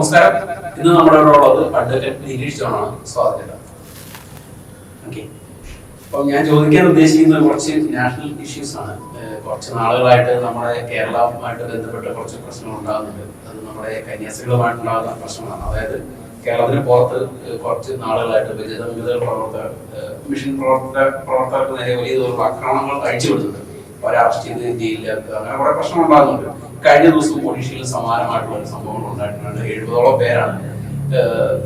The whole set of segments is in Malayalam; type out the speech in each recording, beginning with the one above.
നമസ്കാരം. ഇന്ന് നമ്മുടെ ഇവിടെ ഉള്ളത് അഡ്വക്കേറ്റ് നിരീഷ് സ്വാഗതം. ഓക്കെ. ഞാൻ ചോദിക്കാൻ ഉദ്ദേശിക്കുന്നത് കുറച്ച് നാഷണൽ ഇഷ്യൂസ് ആണ്. കുറച്ച് നാളുകളായിട്ട് നമ്മുടെ കേരളവുമായിട്ട് ബന്ധപ്പെട്ട കുറച്ച് പ്രശ്നങ്ങൾ ഉണ്ടാകുന്നുണ്ട്. അത് നമ്മുടെ കന്യാസ്ത്രീകളുമായിട്ടുണ്ടാകുന്ന പ്രശ്നമാണ് അതായത് കേരളത്തിന് പുറത്ത് കുറച്ച് നാളുകളായിട്ട് വിജയതമിത പ്രവർത്തകർ മിഷൻ പ്രവർത്തക പ്രവർത്തകർക്ക് നേരെ വലിയ തോതിലുള്ള ആക്രമണങ്ങൾ അഴിച്ചുവിടുന്നുണ്ട്. അറസ്റ്റ് ചെയ്ത് ജയിലിലാക്കുക അങ്ങനെ കുറെ പ്രശ്നം ഉണ്ടാകുന്നുണ്ട്. കഴിഞ്ഞ ദിവസം ഒഡീഷയിൽ സമാനമായിട്ടുള്ള ഒരു സംഭവങ്ങൾ ഉണ്ടായിട്ടുണ്ട്. എഴുപതോളം പേരാണ്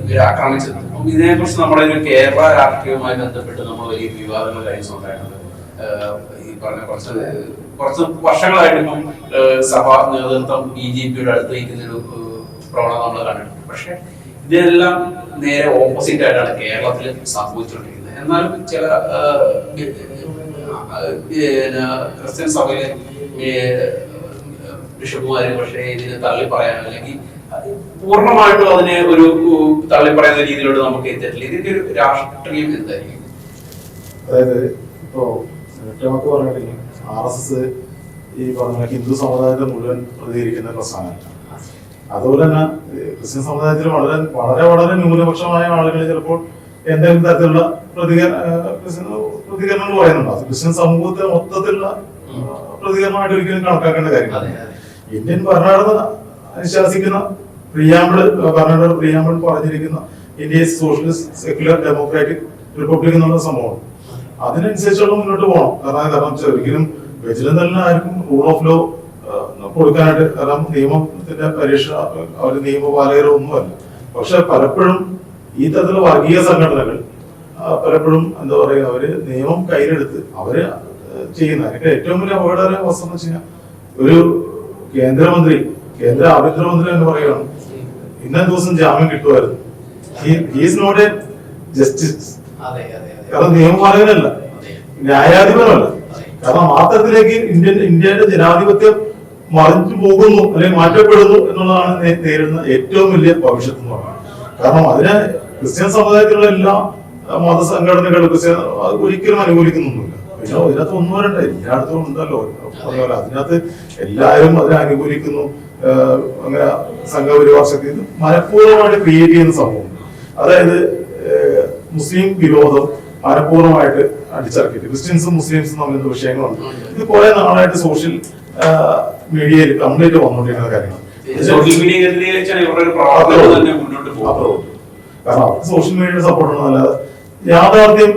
ഇവരെ ആക്രമിച്ചത്. അപ്പം ഇതിനെക്കുറിച്ച് നമ്മുടെ ഒരു കേരള രാഷ്ട്രീയവുമായി ബന്ധപ്പെട്ട് നമ്മൾ വലിയ വിവാദങ്ങൾ കഴിഞ്ഞ ഈ പറഞ്ഞ കുറച്ച് കുറച്ച് വർഷങ്ങളായിട്ട് ഇപ്പം സഭാ നേതൃത്വം ബി ജെ പിയുടെ അടുത്ത് നിൽക്കുന്നൊരു ഒരു പ്രവണത നമ്മൾ കണ്ടിട്ടുണ്ട്. പക്ഷെ ഇതെല്ലാം നേരെ ഓപ്പോസിറ്റ് ആയിട്ടാണ് കേരളത്തിൽ സംഭവിച്ചുകൊണ്ടിരിക്കുന്നത്. എന്നാലും ചില ക്രിസ്ത്യൻ സഭയിലെ ബിഷപ്പുമാര് പക്ഷേ ഇതിനെ തള്ളി പറയാൻ അല്ലെങ്കിൽ പൂർണമായിട്ടും അതിനെ ഒരു തള്ളി പറയുന്ന രീതിയിലോട്ട് നമുക്ക് എത്തിയിട്ടില്ല. ഇതിന്റെ ഒരു രാഷ്ട്രീയം എന്തായിരിക്കും? അതായത് ഇപ്പോ നമുക്ക് പറഞ്ഞിട്ടില്ല ആർ എസ് എസ് ഈ പറഞ്ഞ ഹിന്ദു സമുദായത്തെ മുഴുവൻ പ്രതികരിക്കുന്ന പ്രസ്ഥാനമാണ് അതുപോലെ തന്നെ ക്രിസ്ത്യൻ സമുദായത്തിൽ വളരെ വളരെ വളരെ ന്യൂനപക്ഷമായ ആളുകൾ ചിലപ്പോൾ എന്തെങ്കിലും തരത്തിലുള്ള പ്രതികരണ പ്രതികരണങ്ങൾ പറയുന്നുണ്ടാവും ക്രിസ്ത്യൻ സമൂഹത്തെ മൊത്തത്തിലുള്ള പ്രതികരണമായിട്ട് ഒരിക്കലും കണക്കാക്കേണ്ട കാര്യമില്ല. ഇന്ത്യൻ ഭരണഘടന അനുശാസിക്കുന്ന. പ്രിയാമ്പിൾ ഭരണഘടന പ്രിയാമ്പിൾ പറഞ്ഞിരിക്കുന്ന. India socialist secular democratic republic എന്നുള്ള സംഭവമാണ് അതിനനുസരിച്ചുള്ള മുന്നോട്ട് പോകണം. കാരണം കാരണം ഒരിക്കലും വെജിലന്തലിന് ആർക്കും റൂൾ ഓഫ് ലോ കൊടുക്കാനായിട്ട് കാരണം നിയമത്തിന്റെ പരീക്ഷ അവർ നിയമപാലകരോ ഒന്നുമല്ല. പക്ഷെ പലപ്പോഴും ഈ തരത്തിലുള്ള വർഗീയ സംഘടനകൾ പലപ്പോഴും എന്താ പറയുക അവർ നിയമം കയ്യിലെടുത്ത് അവർ ചെയ്യുന്ന അതിന്റെ ഏറ്റവും വലിയ അപകടകര അവസ്ഥ എന്ന് വെച്ച് കഴിഞ്ഞാൽ ഒരു കേന്ദ്രമന്ത്രി കേന്ദ്ര ആഭ്യന്തരമന്ത്രി എന്ന് പറയുകയാണ് ഇന്ന ദിവസം ജാമ്യം കിട്ടുമായിരുന്നു. ഹീസ് നോട്ട് എ ജസ്റ്റിസ് കാരണം നിയമപാലകനല്ല ന്യായാധിപനല്ല. കാരണം മാത്രത്തിലേക്ക് തരത്തിലേക്ക് ഇന്ത്യൻ ഇന്ത്യയുടെ ജനാധിപത്യം മറിഞ്ഞു പോകുന്നു അല്ലെങ്കിൽ മാറ്റപ്പെടുന്നു എന്നുള്ളതാണ് നേരിടുന്ന ഏറ്റവും വലിയ ഭവിഷ്യത്ത് എന്ന് പറയുന്നത്. കാരണം അതിനെ ക്രിസ്ത്യൻ സമുദായത്തിലുള്ള എല്ലാ മതസംഘടനകളും ക്രിസ്ത്യൻ ഒരിക്കലും അനുകൂലിക്കുന്നൊന്നുമില്ല പിന്നെ ഇതിനകത്ത് ഒന്നോ രണ്ടോ എല്ലായിടത്തും ഉണ്ടല്ലോ. പറഞ്ഞപോലെ അതിനകത്ത് എല്ലാവരും അതിനെ അനുകൂലിക്കുന്നു. അങ്ങനെ സംഘപരിവാർ ശക്തി മനഃപൂർവമായിട്ട് ക്രിയേറ്റ് ചെയ്യുന്ന സംഭവം. അതായത് മുസ്ലിം വിരോധം മനഃപൂർവമായിട്ട് അടിച്ചിറക്കിയിട്ട്. ക്രിസ്ത്യൻസും മുസ്ലിംസും തമ്മിലുള്ള വിഷയങ്ങളുണ്ട്. ഇത് കുറെ നാളായിട്ട് സോഷ്യൽ മീഡിയയിൽ കംപ്ലീറ്റ് വന്നുകൊണ്ടിരിക്കുന്ന കാര്യങ്ങൾ. സോഷ്യൽ മീഡിയ കാരണം അവർക്ക് സോഷ്യൽ മീഡിയയുടെ സപ്പോർട്ട് ഉണ്ടെന്നല്ലാതെ യാഥാർത്ഥ്യം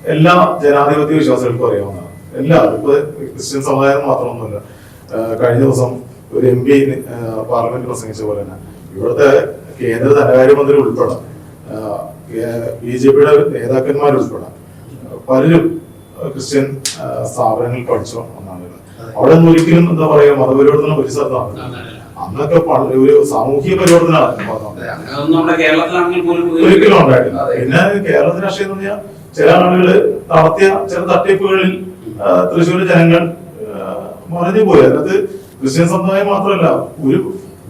എല്ലാ ജനാധിപത്യ വിശ്വാസികൾക്കും അറിയാവുന്നതാണ്. എല്ലാ ഇപ്പൊ ക്രിസ്ത്യൻ സമുദായം മാത്രമൊന്നുമല്ല. കഴിഞ്ഞ ദിവസം ഒരു എം പി പാർലമെന്റ് പ്രസംഗിച്ച പോലെ തന്നെ ഇവിടുത്തെ കേന്ദ്ര ധനകാര്യമന്ത്രി ഉൾപ്പെടെ ബി ജെ പിയുടെ നേതാക്കന്മാരുൾപ്പെടെ പലരും ക്രിസ്ത്യൻ സ്ഥാപനങ്ങളിൽ പഠിച്ചു ഒന്നാണ് അവിടെ ഒന്നും ഒരിക്കലും എന്താ പറയുക മതപരിവർത്തനം ഒരു സ്ഥലത്താണ് അന്നൊക്കെ ഒരു സാമൂഹിക പരിവർത്തനമാണ് ഒരിക്കലും ഉണ്ടായിട്ടില്ല. പിന്നെ കേരളത്തിൽ രാഷ്ട്രീയം എന്ന് പറഞ്ഞാൽ ചില ആളുകൾ നടത്തിയ ചില തട്ടിപ്പുകളിൽ തൃശ്ശൂർ ജനങ്ങൾ മറിഞ്ഞു പോയി. അതിനകത്ത് ക്രിസ്ത്യൻ സമുദായം മാത്രമല്ല ഒരു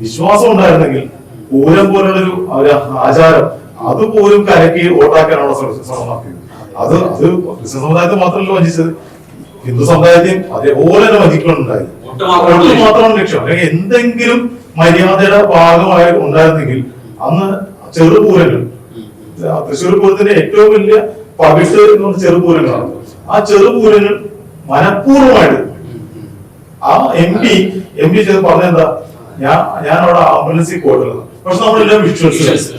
വിശ്വാസം ഉണ്ടായിരുന്നെങ്കിൽ പൂരം പോലുള്ളൊരു ഒരു ആചാരം അതുപോലും കലക്കി വോട്ടാക്കാനുള്ള ശ്രമം അത് അത് ക്രിസ്ത്യൻ സമുദായത്തെ മാത്രമല്ല വഞ്ചിച്ചത്. ഹിന്ദു സമുദായത്തെയും അതേപോലെ തന്നെ വഞ്ചിക്കുന്നുണ്ടായി മാത്രമാണ് ലക്ഷ്യം. അല്ലെങ്കിൽ എന്തെങ്കിലും മര്യാദയുടെ ഭാഗമായി ഉണ്ടായിരുന്നെങ്കിൽ അന്ന് ചെറുപൂരങ്ങൾ തൃശ്ശൂർ പൂരത്തിന്റെ ഏറ്റവും വലിയ പവിട്ട് എന്ന് പറഞ്ഞ ചെറുപൂരങ്ങളാണ്. ആ ചെറുപൂരങ്ങൾ മനഃപൂർവമായിട്ട് ആ എം പി എം പി ചെയ്ത് പറഞ്ഞെന്താ? ഞാൻ ഞാൻ അവിടെ ആംബുലൻസിൽ പോയിട്ടുള്ളത് പക്ഷെ നമ്മളെല്ലാം വിഷ്വൽസ്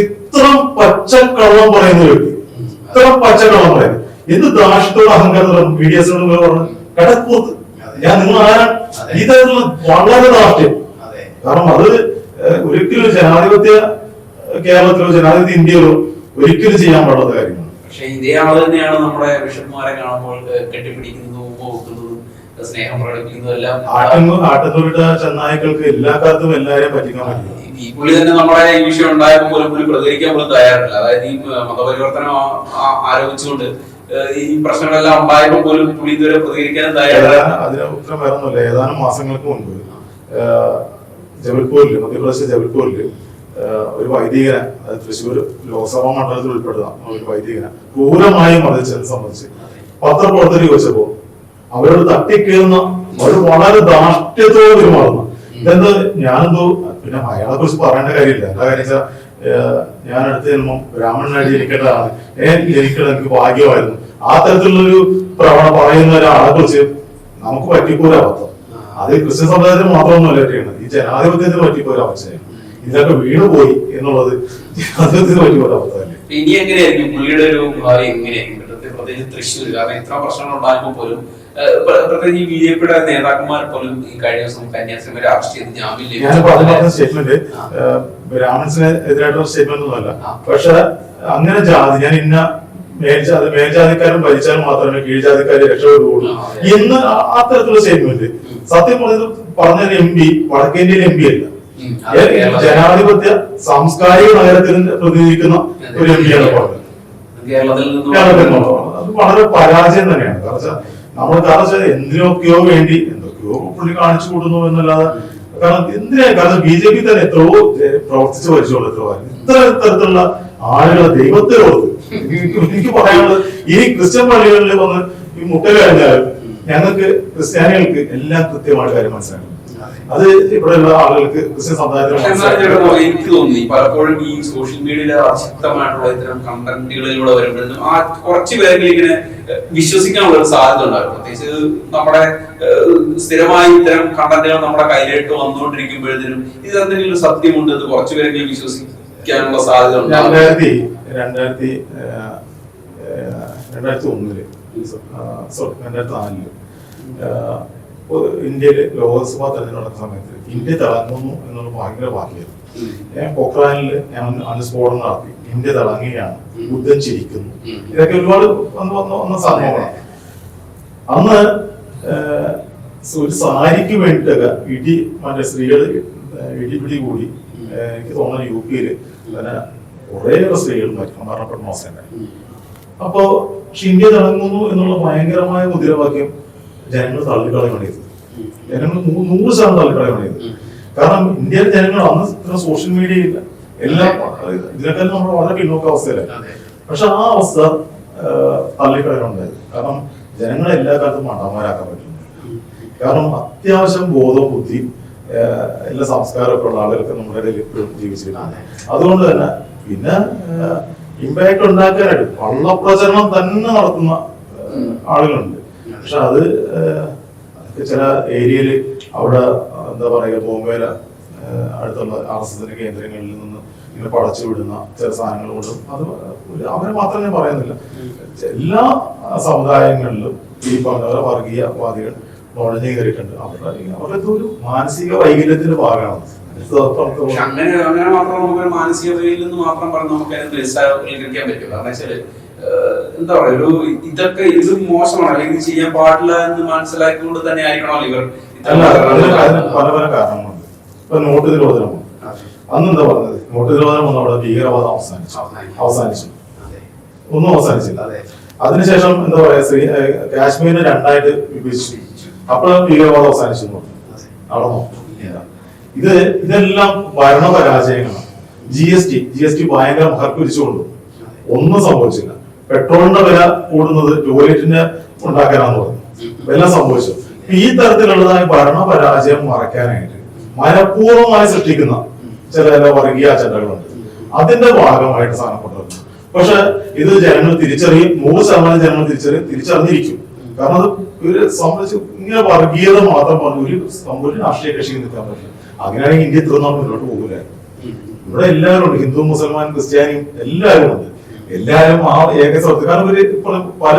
ഇത്ര പച്ചക്കള്ളം പറയുന്ന വ്യക്തി. ഇത്ര പച്ചക്കള്ളം പറയുന്നത് എന്ത് ദാഷ്ട്യത്തോട് അഹങ്കാരം മീഡിയസിനോട് പറഞ്ഞു. കടക്കൂത്ത് ഞാൻ നിങ്ങൾ ആരാണ്? ഇതായിട്ടുള്ള വളരെ ദാഷ്ട്യം. കാരണം അത് ഒരിക്കലും ജനാധിപത്യ കേരളത്തിലോ ജനാധിപത്യ ഇന്ത്യയിലോ ഒരിക്കലും ചെയ്യാൻ പാടാത്ത കാര്യമാണ്. പക്ഷെ ഇതേ ആൾ തന്നെയാണ് നമ്മുടെ ബിഷപ്പ്മാരെ കാണുമ്പോൾ കെട്ടിപ്പിടിക്കുന്നതും ഉമ്മ വെക്കുന്നതും സ്നേഹം പ്രകടിപ്പിക്കുന്നതും എല്ലാം ആട്ടുന്നു ആട്ടുന്നവരുടെ ചെന്നായ്ക്കൾക്ക് എല്ലാ കാലത്തും എല്ലാവരെയും പറ്റിക്കാൻ പറ്റില്ല. ഈ പുള്ളി തന്നെ നമ്മുടെ ഈ വിഷയം ഉണ്ടായപ്പോൾ പോലും പുള്ളി പ്രതികരിക്കാൻ പോലും തയ്യാറില്ല. അതായത് ഈ മതപരിവർത്തനം ആരോപിച്ചുകൊണ്ട് ഈ പ്രശ്നങ്ങളെല്ലാം ഉണ്ടായപ്പോൾ പോലും പുള്ളി ഇതുവരെ പ്രതികരിക്കാനും തയ്യാറില്ല. അതിന് ഉത്തരം വേറൊന്നുമില്ല. ഏതാനും മാസങ്ങൾക്ക് മുൻപ് ജബൽപൂരിൽ മധ്യപ്രദേശ് ജബൽപൂരിൽ ഒരു വൈദികനെ തൃശ്ശൂർ ലോക്സഭാ മണ്ഡലത്തിൽ ഉൾപ്പെടുന്ന ഒരു വൈദികനെ ക്രൂരമായി മറിച്ചതിനെ സംബന്ധിച്ച് പത്രപ്രവർത്തകർ ചോദിച്ചപ്പോ അവരോട് തട്ടിക്കേറുന്ന ഒരു വളരെ ദാഷ്ട്യത്തോട് പെരുമാറുന്ന ഇതെന്ത്? ഞാനെന്തോ പിന്നെ അയാളെ കുറിച്ച് പറയേണ്ട കാര്യമില്ല. എന്താ കാര്യം വെച്ചാൽ ഞാൻ അടുത്ത ജന്മം ബ്രാഹ്മണനായിട്ട് ജനിക്കേണ്ടതാണ്. ഏ ജനിക്കേണ്ട എനിക്ക് ഭാഗ്യമായിരുന്നു. ആ തരത്തിലുള്ളൊരു പ്രവണ പറയുന്ന ഒരാളെ കുറിച്ച് നമുക്ക് പറ്റിപ്പോരാ അബദ്ധം അത് ക്രിസ്ത്യൻ സമുദായത്തിന് മാത്രമൊന്നുമല്ല അല്ല ഈ ജനാധിപത്യത്തിന് പറ്റിപ്പോരാ അവസ്ഥയാണ് ഇതൊക്കെ വീണുപോയി എന്നുള്ളത് ജനാധിപത്യത്തിന് വലിയ അബദ്ധമല്ലേ ഇനി എങ്ങനെയായിരിക്കും പുള്ളിയുടെ ഒരു ഭാവി എങ്ങനെയായിരിക്കും? പ്രത്യേകിച്ച് തൃശ്ശൂർ കാരണം ഇത്ര പ്രശ്നങ്ങൾ ഉണ്ടായപ്പോൾ പോലും ഏഹ്, പ്ര- പ്രത്യേകിച്ച് ഈ ബി ജെ പിയുടെ നേതാക്കന്മാർ പോലും ഈ കഴിഞ്ഞ ദിവസം കന്യാസ്ത്രീമാരെ അറസ്റ്റ് ചെയ്ത് ജാമ്യം ഞാനിപ്പോ അത് പറഞ്ഞ ലഭിച്ചു സ്റ്റേറ്റ്മെന്റ് ആ. ബ്രാഹ്മൺസിന് എതിരായിട്ടുള്ള സ്റ്റേറ്റ്മെന്റ് ഒന്നുമല്ല. പക്ഷെ അങ്ങനെ ജാതി ഞാൻ ഇന്ന മേൽജാതി മേൽജാതിക്കാരൻ ഭരിച്ചാൽ മാത്രമേ കീഴ്ജാതിക്കാര് രക്ഷപ്പെടുകയുള്ളൂ. എന്ന് അത്തരത്തിലുള്ള സ്റ്റേറ്റ്മെന്റ്. സത്യം പറഞ്ഞത് പറഞ്ഞ എം പി വടക്കേന്ത്യയിലെ എം പി അല്ല. ജനാധിപത്യ സാംസ്കാരിക നഗരത്തിൽ പ്രതിനിധിക്കുന്ന ഒരു എം പിയാണ് കേരളത്തിൽ നിന്നുള്ള. അത് വളരെ പരാജയം തന്നെയാണ്. കാരണം വെച്ചാൽ നമ്മൾ കാരണം വെച്ചാൽ എന്തിനൊക്കെയോ വേണ്ടി എന്തൊക്കെയോ പുള്ളി കാണിച്ചു കൂടുന്നു എന്നല്ലാതെ കാരണം എന്തിനാ? കാരണം ബി ജെ പി തന്നെ എത്രയോ പ്രവർത്തിച്ചു പ്രവർത്തിച്ച് എത്ര ഇത്ര തരത്തിലുള്ള ആളുകളെ ദൈവത്തെ ഓർത്ത് എനിക്ക് പറയാനുള്ളത് ഈ ക്രിസ്ത്യൻ പള്ളികളിൽ വന്ന് ഈ മുട്ട കഴിഞ്ഞാൽ ഞങ്ങൾക്ക് ക്രിസ്ത്യാനികൾക്ക് എല്ലാം കൃത്യമായിട്ട് കാര്യം മനസ്സിലാക്കും അത് ഇവിടെയുള്ള ആളുകൾക്ക് ക്രിസ്ത്യൻ സമുദായത്തിന് എനിക്ക് തോന്നി പലപ്പോഴും ഈ സോഷ്യൽ മീഡിയയിലെ അശക്തമായിട്ടുള്ള ഇത്തരം കണ്ടന്റുകളിലൂടെ വരുമ്പോഴും ആ കുറച്ച് പേരിൽ ഇങ്ങനെ വിശ്വസിക്കാനുള്ള ഒരു സാധ്യത ഉണ്ടായിരുന്നു പ്രത്യേകിച്ച് നമ്മുടെ സ്ഥിരമായി ഇത്തരം കണ്ടന്റുകൾ നമ്മുടെ കയ്യിലേക്ക് വന്നുകൊണ്ടിരിക്കുമ്പോഴത്തേനും ഇത് എന്തെങ്കിലും സത്യമുണ്ട് ഇത് കുറച്ച് പേരെങ്കിലും വിശ്വസിക്കാനുള്ള സാധ്യത ഉണ്ടാകും. രണ്ടായിരത്തി രണ്ടായിരത്തി രണ്ടായിരത്തി ഒന്നിൽ രണ്ടായിരത്തി നാലിൽ ലോകസഭാ ഇന്ത്യയിൽ ലോക്സഭാ തെരഞ്ഞെടുപ്പ് നടക്കുന്ന സമയത്ത് ഇന്ത്യ തിളങ്ങുന്നു എന്നുള്ള ഭയങ്കര ഭാഗ്യമായിരുന്നു. ഞാൻ പൊക്രാനിൽ ഞാൻ അനുസ്ഫോടനം സ്ഫോടനം നടത്തി. ഇന്ത്യ തിളങ്ങുകയാണ്. ബുദ്ധൻ ചിരിക്കുന്നു. ഇതൊക്കെ ഒരുപാട് വന്ന് വന്ന വന്ന സംഭവങ്ങളാണ്. അന്ന് ഒരു സാരിക്ക് വേണ്ടിയിട്ടൊക്കെ ഇടി മറ്റേ സ്ത്രീകൾ ഇടിപിടി കൂടി എനിക്ക് തോന്നുന്നു യു പിയിൽ തന്നെ കുറേയേറെ സ്ത്രീകൾ മരിക്കണം മരണപ്പെടുന്ന അവസ്ഥയുണ്ടായി അപ്പോ പക്ഷെ ഇന്ത്യ തിളങ്ങുന്നു എന്നുള്ള ഭയങ്കരമായ മുദ്രാവാക്യം ജനങ്ങൾ തള്ളിക്കളയാണ് ചെയ്തത് ജനങ്ങൾ നൂറ് ശതമാനം തള്ളിക്കളയാണ് ചെയ്തത് കാരണം ഇന്ത്യയിലെ ജനങ്ങൾ അന്ന് ഇത്ര സോഷ്യൽ മീഡിയ ഇല്ല. എല്ലാം ഇതിനേക്കാളും നമ്മൾ വളരെ പിന്നോക്ക അവസ്ഥയിലായി. പക്ഷെ ആ അവസ്ഥ തള്ളിക്കളയുണ്ടായത് കാരണം ജനങ്ങളെ എല്ലാ കാലത്തും മണ്ടന്മാരാക്കാൻ പറ്റുന്നു കാരണം അത്യാവശ്യം ബോധവും ബുദ്ധി എല്ലാ സംസ്കാരമൊക്കെ ഉള്ള ആളുകൾക്ക് നമ്മുടെ ഇടയിൽ ഇപ്പോഴും ജീവിച്ചിരുന്നത് അതുകൊണ്ട് തന്നെ പിന്നെ ഇമ്പാക്ട് ഉണ്ടാക്കാനായിട്ട് കള്ളപ്രചരണം തന്നെ നടത്തുന്ന ആളുകളുണ്ട്. പക്ഷെ അത് ചില ഏരിയയിൽ അവിടെ എന്താ പറയുക ബോംബേല അടുത്തുള്ള ആർ എസ് എസിന്റെ കേന്ദ്രങ്ങളിൽ നിന്ന് ഇങ്ങനെ പടച്ചു വിടുന്ന ചില സാധനങ്ങൾ കൊണ്ടും അത് അവരെ മാത്രം ഞാൻ പറയുന്നില്ല. എല്ലാ സമുദായങ്ങളിലും ഈ പറഞ്ഞ വർഗീയവാദികൾ നുഴഞ്ഞു കയറിയിട്ടുണ്ട് അവരുടെ അവരുടെ ഒരു മാനസിക വൈകല്യത്തിന്റെ ഭാഗമാണ്. അങ്ങനെ അങ്ങനെ മാത്രം നമുക്ക് മാനസികതയിൽ നിന്ന് മാത്രം പറഞ്ഞ് നമുക്ക് നിസ്സാരവൽക്കരിക്കാൻ പറ്റും കാരണം വെച്ചാൽ എന്താ പറയുക ഒരു ഇതൊക്കെ ഇത് മോശമാണ്. അല്ലെങ്കിൽ ചെയ്യാൻ പാടില്ല എന്ന് മനസ്സിലാക്കിക്കൊണ്ട് തന്നെ ആയിരിക്കണം ഇവർ പല പല കാരണങ്ങളുണ്ട്. ഇപ്പൊ നോട്ട് നിരോധനമാണ് അന്ന് എന്താ പറഞ്ഞത്? നോട്ട് നിരോധനം വന്നു അവിടെ ഭീകരവാദം അവസാനിച്ചു. അവസാനിച്ചു. ഒന്നും അവസാനിച്ചില്ല. അതെ. അതിനുശേഷം എന്താ പറയാ ശ്രീ കാശ്മീരിനെ രണ്ടായിട്ട് വിഭജിച്ചു. അപ്പോഴും ഭീകരവാദം അവസാനിച്ചു എന്ന്. നടന്നോ ഇത് ഇതെല്ലാം ഭരണപരാജയങ്ങളാണ്. G S T G S T ഭയങ്കര മഹർപ്പിച്ചുകൊണ്ടു ഒന്നും സംഭവിച്ചില്ല. പെട്രോളിന്റെ വില കൂടുന്നത് ടോയ്ലറ്റിന് ഉണ്ടാക്കാനാന്ന് പറഞ്ഞു. എല്ലാം സംഭവിച്ചു. ഈ തരത്തിലുള്ളതായ ഭരണപരാജയം മറയ്ക്കാനായിട്ട് മനഃപൂർവമായി സൃഷ്ടിക്കുന്ന ചില ചില വർഗീയ അജണ്ടകളുണ്ട്. അതിന്റെ ഭാഗമായിട്ട് സാധനം കൊണ്ടുവരുന്നു. പക്ഷെ ഇത് ജനങ്ങൾ തിരിച്ചറിയും നൂറ് ശതമാനം ജനങ്ങൾ തിരിച്ചറിയും തിരിച്ചറിഞ്ഞിരിക്കും. കാരണം അത് ഇവർ സംബന്ധിച്ച് ഇങ്ങനെ വർഗീയത മാത്രം പറഞ്ഞു ഒരു സംഭവം രാഷ്ട്രീയ കക്ഷിക്ക് നിൽക്കാൻ പറ്റില്ല. അങ്ങനെയാണെങ്കിൽ ഇന്ത്യ ഇത്ര നാൾ മുന്നോട്ട് പോകില്ല ഇവിടെ എല്ലാവരും ഉണ്ട് ഹിന്ദു മുസൽമാൻ ക്രിസ്ത്യാനിയും എല്ലാവരും ഉണ്ട് എല്ലാവരും ആ ഏക സുഹൃത്ത് കാരണം ഇവർ പല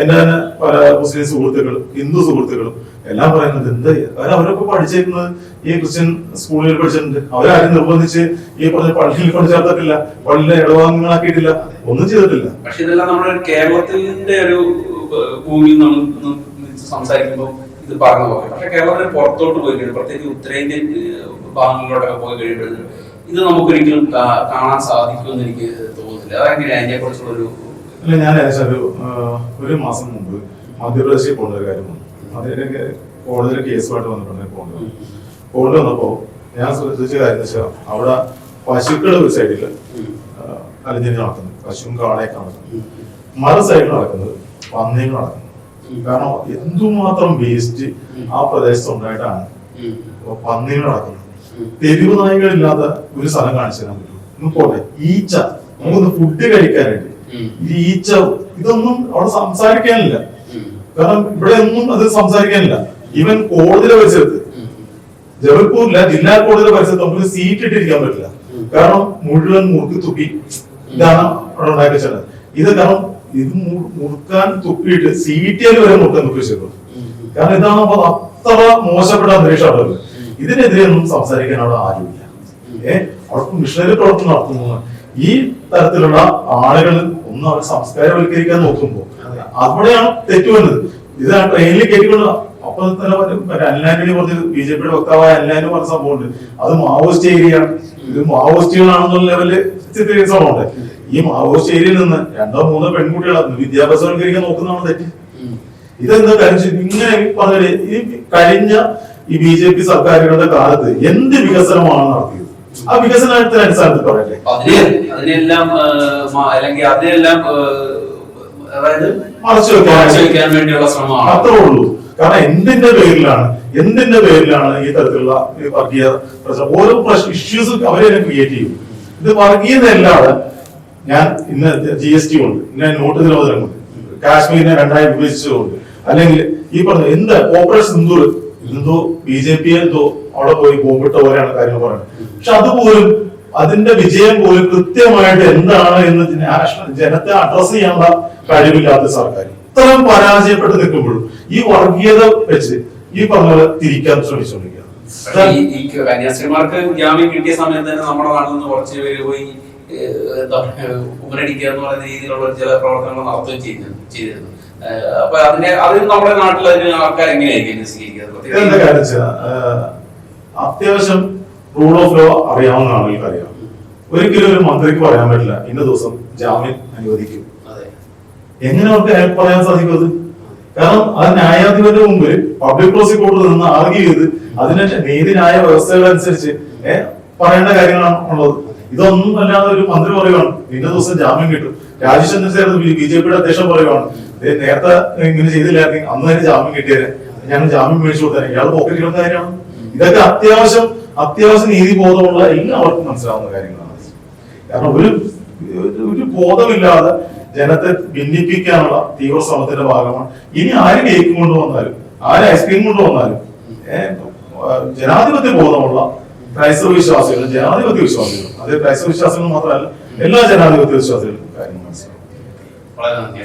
എന്റെ പല മുസ്ലിം സുഹൃത്തുക്കളും ഹിന്ദു സുഹൃത്തുക്കളും എല്ലാം പറയുന്നത് എന്ത് അവരൊക്കെ പഠിച്ചിരുന്നത് ഈ ക്രിസ്ത്യൻ സ്കൂളിൽ പഠിച്ചിട്ടുണ്ട്. അവരാരും നിർബന്ധിച്ച് ഈ പറഞ്ഞ പള്ളിയിൽ കൊണ്ട് ചേർത്തിട്ടില്ല പള്ളിയിലെ ഇടവാങ്ങളാക്കിയിട്ടില്ല ഒന്നും ചെയ്തിട്ടില്ല. പക്ഷെ ഇതെല്ലാം നമ്മുടെ ഒരു കേരളത്തിന്റെ ഒരു ഭൂമി നമ്മൾ സംസാരിക്കുമ്പോൾ ഇത് പറഞ്ഞു പോകാം പക്ഷെ കേരളത്തിന് പുറത്തോട്ട് പോയി കഴിയും പ്രത്യേകിച്ച് ഉത്തരേന്ത്യൻ ഭാഗങ്ങളിലോട്ടൊക്കെ പോയി കഴിയുമ്പോഴത്തേക്കും ഇത് നമുക്കൊരിക്കലും കാണാൻ സാധിക്കുമെന്ന് എനിക്ക് തോന്നുന്നില്ല അല്ല ഞാൻ ഒരു ഒരു മാസം മുമ്പ് മധ്യപ്രദേശിൽ പോകേണ്ട ഒരു കാര്യം വന്നു. അതിന് കോടതിയിൽ കേസുമായിട്ട് വന്നിട്ടുണ്ട് പോകുന്നത് പോകേണ്ടി വന്നപ്പോ ഞാൻ ശ്രദ്ധിച്ച കാര്യം വെച്ചാൽ അവിടെ പശുക്കൾ ഒരു സൈഡിൽ അലഞ്ഞിരി നടക്കുന്നു. പശുവും കാളയൊക്കെ നടക്കുന്നു. മറു സൈഡിൽ നടക്കുന്നത് പന്നികൾ നടക്കുന്നു. കാരണം എന്തുമാത്രം വേസ്റ്റ് ആ പ്രദേശത്ത് ഉണ്ടായിട്ടാണ് പന്നികൾ നടക്കുന്നത്. തെരുവ് നായികളില്ലാത്ത ഒരു സ്ഥലം കാണിച്ചു തരാൻ പറ്റും ഒന്ന് പോട്ടെ. ഈച്ച. നമുക്കൊന്ന് ഫുഡ് കഴിക്കാനായിട്ട്. ഈ ഈച്ച ഇതൊന്നും അവിടെ സംസാരിക്കാനില്ല. കാരണം ഇവിടെ ഒന്നും അത് സംസാരിക്കാനില്ല. ഈവൻ കോടതിയിലെ പരിസരത്ത്. ജബൽപൂരിലെ ജില്ലാ കോടതിയിലെ പരിസരത്ത് നമുക്ക് സീറ്റ് ഇട്ടിരിക്കാൻ പറ്റില്ല. കാരണം മുഴുവൻ മുറുക്കി തുപ്പി. ഇതാണ് അവിടെ ഉണ്ടാക്കി വെച്ചത് ഇത് കാരണം ഇത് മുറുക്കാൻ തുപ്പിയിട്ട് സീറ്റിയിൽ വരെ മുറുക്കാൻ തുപ്പി വെച്ചത് കാരണം ഇതാണ് അപ്പൊ അത്ര മോശപ്പെട്ട അന്തരീക്ഷം അവിടെ. ഇതിനെതിരെ ഒന്നും സംസാരിക്കാൻ അവിടെ ആരുമില്ല. ഏഹ് അവിടെ മിഷനറി പ്രവർത്തനം നടത്തുന്നു. ഈ തരത്തിലുള്ള ആളുകൾ ഒന്ന് അവർ സംസ്കാരവൽക്കരിക്കാൻ നോക്കുമ്പോ അവിടെയാണ് തെറ്റു വന്നത്. ഇത് ആ ട്രെയിനിൽ കയറ്റിക്കൊണ്ട് അപ്പൊ തന്നെ അല്ലാന്റണി പറഞ്ഞ് ബി ജെ പിയുടെ വക്താവായ അല്ലാന്റണി പറഞ്ഞ സംഭവമുണ്ട്. അത് മാവോയിസ്റ്റ് ഏരിയയാണ്. ഇത് മാവോയിസ്റ്റുകളാണെന്നുള്ള ലെവലിൽ ചിത്രീകരിച്ചതുണ്ട് ഈ മാവോയിസ്റ്റ് ഏരിയയിൽ നിന്ന് രണ്ടോ മൂന്നോ പെൺകുട്ടികളെ വിദ്യാഭ്യാസവൽക്കരിക്കാൻ നോക്കുന്നതാണ് തെറ്റ്. ഇതെന്താ കാര്യം? ഇങ്ങനെ പറഞ്ഞ ഈ കഴിഞ്ഞ ഈ ബി ജെ പി സർക്കാരുകളുടെ കാലത്ത് എന്ത് വികസനമാണ് നടത്തിയത്? ആ വികസനത്തിന്റെ അടിസ്ഥാനത്തിൽ പറയട്ടെ അതിനെല്ലാം അല്ലെങ്കിൽ അതിനെല്ലാം അതായത് മറച്ചു വെക്കാൻ വേണ്ടിയുള്ള ശ്രമമാണ്. അത്രേ ഉള്ളൂ. കാരണം എന്തിന്റെ പേരിലാണ് എന്തിന്റെ പേരിലാണ് ഈ തരത്തിലുള്ള വർഗീയ പ്രശ്നം? ഓരോ പ്രശ്ന ഇഷ്യൂസ് അവരെ ക്രിയേറ്റ് ചെയ്യും. ഇത് വർഗീയതയല്ലാതെ ഞാൻ ഇന്ന് ജി എസ് ടി ഉണ്ട് ഇന്ന് നോട്ട് നിരോധനം ഉണ്ട് കാശ്മീരിനെ രണ്ടായി വിഭജിച്ചതുകൊണ്ട് അല്ലെങ്കിൽ ഈ പറഞ്ഞ എന്ത് ഓപ്പറേഷൻ സിന്ദൂർ എന്തോ ബി ജെ പി എന്തോ അവിടെ പോയി ബോംബിട്ട പോലെയാണ് കാര്യങ്ങൾ പറയുന്നത്. പക്ഷെ അതുപോലും അതിന്റെ വിജയം പോലും കൃത്യമായിട്ട് എന്താണ് എന്ന് ജനത്തെ അഡ്രസ് ചെയ്യാനുള്ള കഴിവില്ലാത്ത സർക്കാർ. ഇത്രയും പരാജയപ്പെട്ട് നിൽക്കുമ്പോഴും ഈ വർഗീയത വെച്ച് ഈ പറഞ്ഞ പോലെ തിരിക്കാൻ ശ്രമിച്ചുകൊണ്ടിരിക്കുക ഈ ജാമ്യം കിട്ടിയ സമയത്ത് തന്നെ നമ്മുടെ നാട്ടിൽ നിന്ന് കുറച്ച് പേര് പോയി ഉമരടിക്കുക എന്ന് പറയുന്ന രീതിയിലുള്ള ചില പ്രവർത്തനങ്ങൾ നടത്തുകയും ചെയ്തിരുന്നു. അപ്പൊ അതിന്റെ അതിന് നമ്മുടെ നാട്ടിൽ അതിന് ആൾക്കാർ എങ്ങനെയായിരിക്കും സ്വീകരിക്കുന്നത് അത്യാവശ്യം റൂൾ ഓഫ് ലോ അറിയാവുന്ന ആളുകൾക്ക് അറിയാം ഒരിക്കലും ഒരു മന്ത്രിക്ക് പറയാൻ പറ്റില്ല ഇന്ന ദിവസം ജാമ്യം അനുവദിക്കും. എങ്ങനെ അവർക്ക് പറയാൻ സാധിക്കും അത്? കാരണം അത് ന്യായാധിപന്റെ മുമ്പിൽ പബ്ലിക് പ്രോസിക്യൂട്ടർ നിന്ന് ആർഗ്യൂ ചെയ്ത് അതിന്റെ നീതിന്യായ വ്യവസ്ഥകളനുസരിച്ച് അനുസരിച്ച് പറയേണ്ട കാര്യങ്ങളാണ് ഉള്ളത്. ഇതൊന്നും അല്ലാതെ ഒരു മന്ത്രി പറയുവാണ് ഇന്ന ദിവസം ജാമ്യം കിട്ടും. രാജേഷ് ബി ജെ പിയുടെ അധ്യക്ഷൻ പറയുവാണ് "ദേ, നേരത്തെ ഇങ്ങനെ ചെയ്തില്ലായിരുന്നെങ്കിൽ അന്ന് തന്നെ ജാമ്യം കിട്ടിയത്. ഞാൻ ജാമ്യം മേടിച്ചു കൊടുത്തേനെ ഇയാൾ പോക്കറ്റ് കിടന്ന കാര്യമാണ്. ഇതൊക്കെ അത്യാവശ്യം അത്യാവശ്യം നീതി ബോധമുള്ള എല്ലാവർക്കും മനസ്സിലാവുന്ന കാര്യങ്ങളാണ്. കാരണം ഒരു ഒരു- ബോധമില്ലാതെ ജനത്തെ ഭിന്നിപ്പിക്കാനുള്ള തീവ്ര ശ്രമത്തിന്റെ ഭാഗമാണ്. ഇനി ആര് കേക്ക് കൊണ്ടുവന്നാലും ആര് ഐസ്ക്രീം കൊണ്ടുവന്നാലും ജനാധിപത്യ ബോധമുള്ള ക്രൈസ്തവ വിശ്വാസികളും ജനാധിപത്യ വിശ്വാസികളും അത് ക്രൈസ്തവ വിശ്വാസികൾ മാത്രമല്ല എല്ലാ ജനാധിപത്യ വിശ്വാസികൾക്കും കാര്യങ്ങൾ മനസ്സിലാവും. വളരെ നന്ദി